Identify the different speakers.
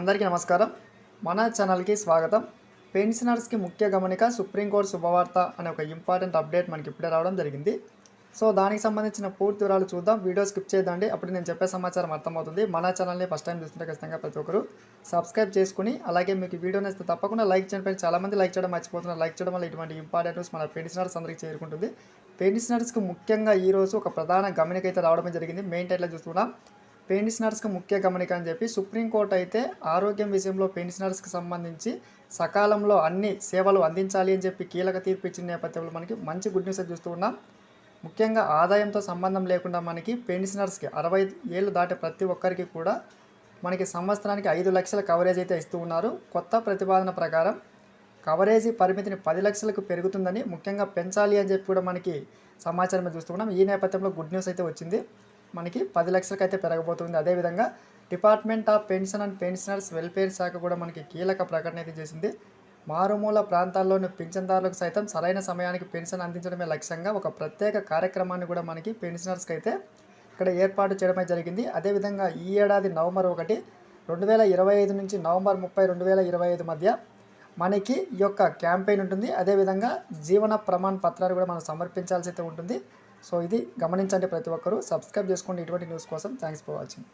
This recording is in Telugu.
Speaker 1: అందరికీ నమస్కారం. మన ఛానల్కి స్వాగతం. పెన్షనర్స్కి ముఖ్య గమనిక సుప్రీంకోర్టు శుభవార్త అనే ఒక ఇంపార్టెంట్ అప్డేట్ మనకి ఇప్పుడే రావడం జరిగింది. సో దానికి సంబంధించిన పూర్తి వివరాలు చూద్దాం. వీడియో స్కిప్ చేయదండి. అప్పుడు నేను చెప్పే సమాచారం అర్థమవుతుంది. మన ఛానల్ని ఫస్ట్ టైం చూస్తుంటే ఖచ్చితంగా ప్రతి ఒక్కరు సబ్స్క్రైబ్ చేసుకుని అలాగే మీకు వీడియో నచ్చితే తప్పకుండా లైక్ చేయడం చాలామంది లైక్ చేయడం మర్చిపోతున్నారు. లైక్ చేయడం వల్ల ఇటువంటి ఇంపార్టెంట్ న్యూస్ మన పెన్షనర్స్ అందరికీ చేరుకుంటుంది. పెన్షనర్స్కి ముఖ్యంగా ఈ రోజు ఒక ప్రధాన గమనిక అయితే రావడం జరిగింది. మెయిన్ టైట్లో చూస్తున్నాం. పెన్షనర్స్కి ముఖ్య గమనిక అని చెప్పి సుప్రీంకోర్టు అయితే ఆరోగ్యం విషయంలో పెన్షనర్స్కి సంబంధించి సకాలంలో అన్ని సేవలు అందించాలి అని చెప్పి కీలక తీర్పు ఇచ్చిన నేపథ్యంలో మనకి మంచి గుడ్ న్యూస్ అయితే చూస్తూ ఉన్నాం. ముఖ్యంగా ఆదాయంతో సంబంధం లేకుండా మనకి పెన్షనర్స్కి అరవై ఏళ్ళు దాటే ప్రతి ఒక్కరికి కూడా మనకి సంవత్సరానికి ఐదు లక్షల కవరేజ్ అయితే ఇస్తూ ఉన్నారు. కొత్త ప్రతిపాదన ప్రకారం కవరేజీ పరిమితిని పది లక్షలకు పెరుగుతుందని ముఖ్యంగా పెంచాలి అని చెప్పి కూడా మనకి సమాచారం చూస్తూ ఉన్నాం. ఈ నేపథ్యంలో గుడ్ న్యూస్ అయితే వచ్చింది. మనకి పది లక్షలకు అయితే పెరగబోతుంది అదేవిధంగా department of pension and pensioners welfare శాఖ కూడా మనకి కీలక ప్రకటన అయితే చేసింది. మారుమూల ప్రాంతాల్లోని పింఛన్దారులకు సైతం సరైన సమయానికి పెన్షన్ అందించడమే లక్ష్యంగా ఒక ప్రత్యేక కార్యక్రమాన్ని కూడా మనకి పెన్షనర్స్కి అయితే ఇక్కడ ఏర్పాటు చేయడమే జరిగింది. అదేవిధంగా ఈ ఏడాది నవంబర్ ఒకటి రెండు వేల ఇరవై ఐదు నుంచి నవంబర్ ముప్పై రెండు వేల ఇరవై ఐదు మధ్య మనకి ఈ యొక్క క్యాంపెయిన్ ఉంటుంది. అదేవిధంగా జీవన ప్రమాణ పత్రాలు కూడా మనం సమర్పించాల్సి అయితే ఉంటుంది. సో ఇది గమనించండి ప్రతి ఒక్కరూ. సబ్స్క్రైబ్ చేసుకోండి. ఇటువంటి న్యూస్ కోసం థ్యాంక్స్ ఫర్ వాచింగ్.